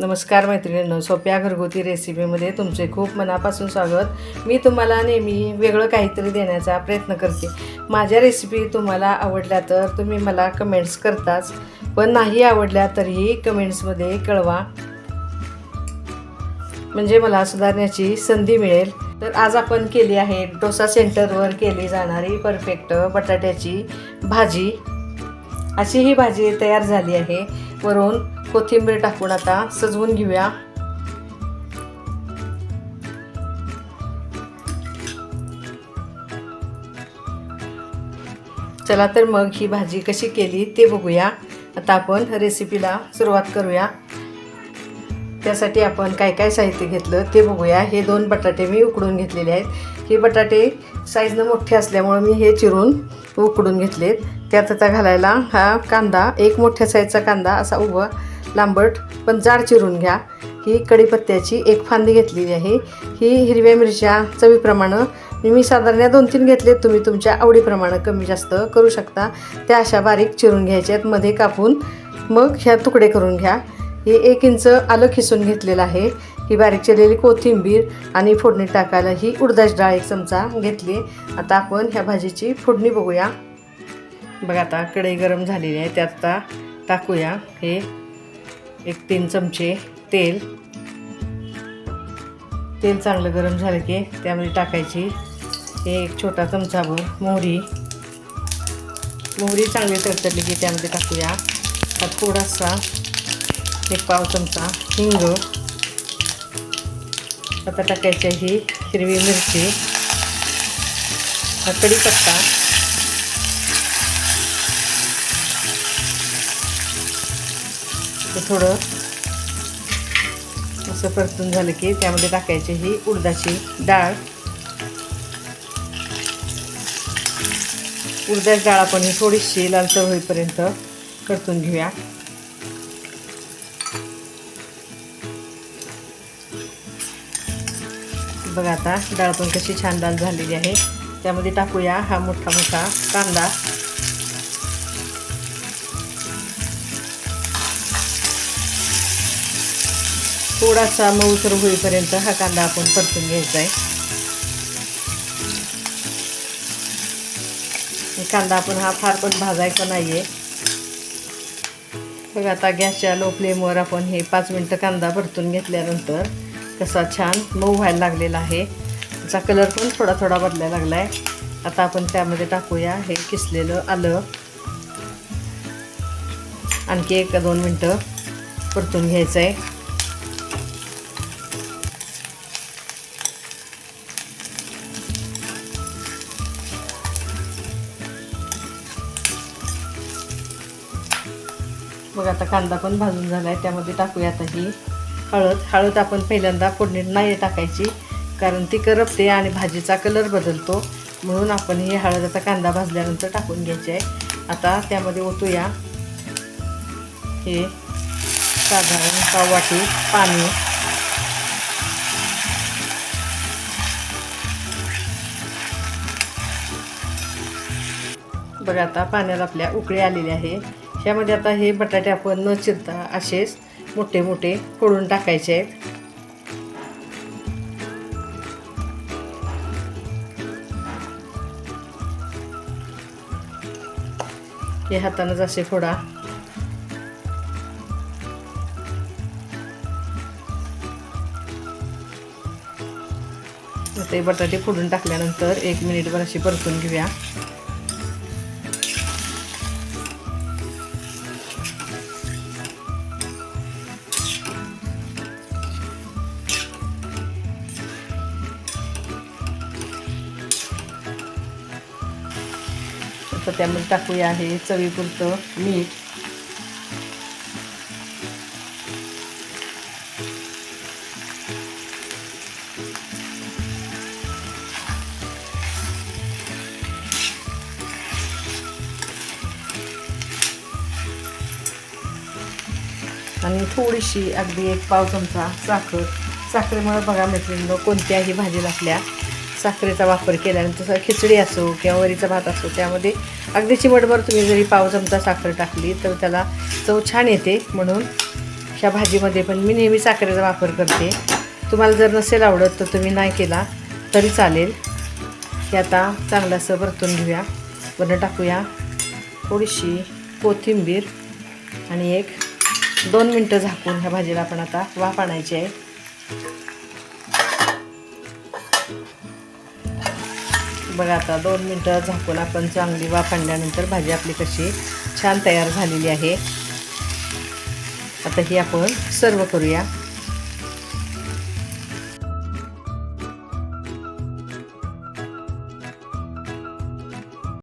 नमस्कार मैत्रिणींनो सोप्या घरगुती रेसिपीमध्ये तुमचे खूप मनापासून स्वागत. मी तुम्हाला नेहमी वेगळं काहीतरी देण्याचा प्रयत्न करते. माझ्या रेसिपी तुम्हाला आवडल्या तर तुम्ही मला कमेंट्स करताच. पण नाही आवडल्या तरीही कमेंट्समध्ये कळवा. म्हणजे मला सुधारण्याची संधी मिळेल. तर आज आपण केली आहे डोसा सेंटरवर केली जाणारी परफेक्ट बटाट्याची भाजी. अशी ही भाजी तयार झाली आहे. वरून कोथिंबीर टाकून आता सजवून घेऊया. चला तर मग ही भाजी कशी केली ते बघूया. आता आपण रेसिपीला सुरुवात करूया. त्यासाठी आपण काय काय साहित्य घेतलं ते बघूया. हे दोन बटाटे मी उकडून घेतलेले आहेत. हे बटाटे साईजनं मोठे असल्यामुळे मी हे चिरून उकडून घेतलेत. त्यात आता घालायला हा कांदा एक मोठ्या साईजचा कांदा असा उभा लांबट पण जाड चिरून घ्या. ही कढीपत्त्याची एक फांदी घेतलेली आहे. ही हिरव्या मिरच्या चवीप्रमाणे मी साधारण दोन तीन घेतले तुम्ही तुमच्या आवडीप्रमाणे कमी जास्त करू शकता. त्या अशा बारीक चिरून घ्यायच्या आहेत. मध्ये कापून मग ह्या तुकडे करून घ्या. हे एक इंच आलं खिसून घेतलेलं आहे. ही बारीक चिरलेली कोथिंबीर आणि फोडणी टाकायला ही उडदाची डाळ एक चमचा घेतली. आता आपण ह्या भाजीची फोडणी बघूया. बघा आता कढई गरम झालेली आहे. त्यात आता टाकूया हे एक तीन चमचे तेल. तेल चांगलं गरम झालं की त्यामध्ये टाकायची. एक छोटा चमचाभर मोहरी. मोहरी चांगली तडतडली की त्यामध्ये टाकूया. हा थोडासा एक पाव चमचा हिंग. आता टाकायची ही हिरवी मिरची. हा कढीपत्ता. तर थोडं असं परतून झालं की त्यामध्ये टाकायची ही उडदाची डाळ. उडदाची डाळ आपण ही थोडीशी लालसर होईपर्यंत परतून घेऊया. बघा आता डाळ पण कशी छान लाल झालेली आहे. त्यामध्ये टाकूया हा मोठा मोठा कांदा. थोडासा मऊसर होईपर्यंत हा कांदा आपण परतून घ्यायचा आहे कांदा आपण हा फार पण भाजायचा नाही आहे बघा आता गॅसच्या लो फ्लेमवर आपण हे पाच मिनटं कांदा परतून घेतल्यानंतर कसा छान मऊ व्हायला लागलेला आहे. त्याचा कलर पण थोडा थोडा बदलायला लागला आहे आता आपण त्यामध्ये टाकूया हे किसलेलं आलं. आणखी एक दोन मिनटं परतून घ्यायचं आहे मग आता कांदा पण भाजून झाला आहे त्यामध्ये टाकूया आता ही हळद. हळद आपण पहिल्यांदा फोडणीत नाही टाकायची कारण ती करपते आणि भाजीचा कलर बदलतो. म्हणून आपण ही हळद आता कांदा भाजल्यानंतर टाकून घ्यायची आहे. आता त्यामध्ये ओतूया. हे साधारण पाव वाटी पाणी. बघा आता पाण्याला आपल्या उकळी आलेली आहे. ह्यामध्ये आता हे बटाटे आपण न चिरता असेच मोठे मोठे फोडून टाकायचे आहेत. हे हातानंच असे फोडा. ते बटाटे फोडून टाकल्यानंतर एक मिनिटभर अशी परतून घेऊया. तर त्यामध्ये टाकूया आहे चवीपुरतं मीठ. आणि थोडीशी अगदी एक पाव चमचा साखर. साखरेमुळे बघा मैत्रिणीनं कोणत्याही भाजीला आपल्या साखरेचा वापर केल्यानंतर खिचडी असो किंवा वरीचा भात असो त्यामध्ये अगदी चिमटभर तुम्ही जरी पाव चमचा साखर टाकली तर त्याला चव छान येते. म्हणून ह्या भाजीमध्ये पण मी नेहमी साखरेचा वापर करते. तुम्हाला जर नसेल आवडत तर तुम्ही नाही केला तरी चालेल. हे आता चांगलं असं परतून घेऊया. वरनं टाकूया. थोडीशी कोथिंबीर आणि एक दोन मिनटं झाकून ह्या भाजीला आपण आता वाफ आणायची आहे. बघा आता दोन मिनटं झाकून आपण चांगली वाफ भाजी आपली कशी छान तयार झालेली आहे. आता ही आपण सर्व करूया.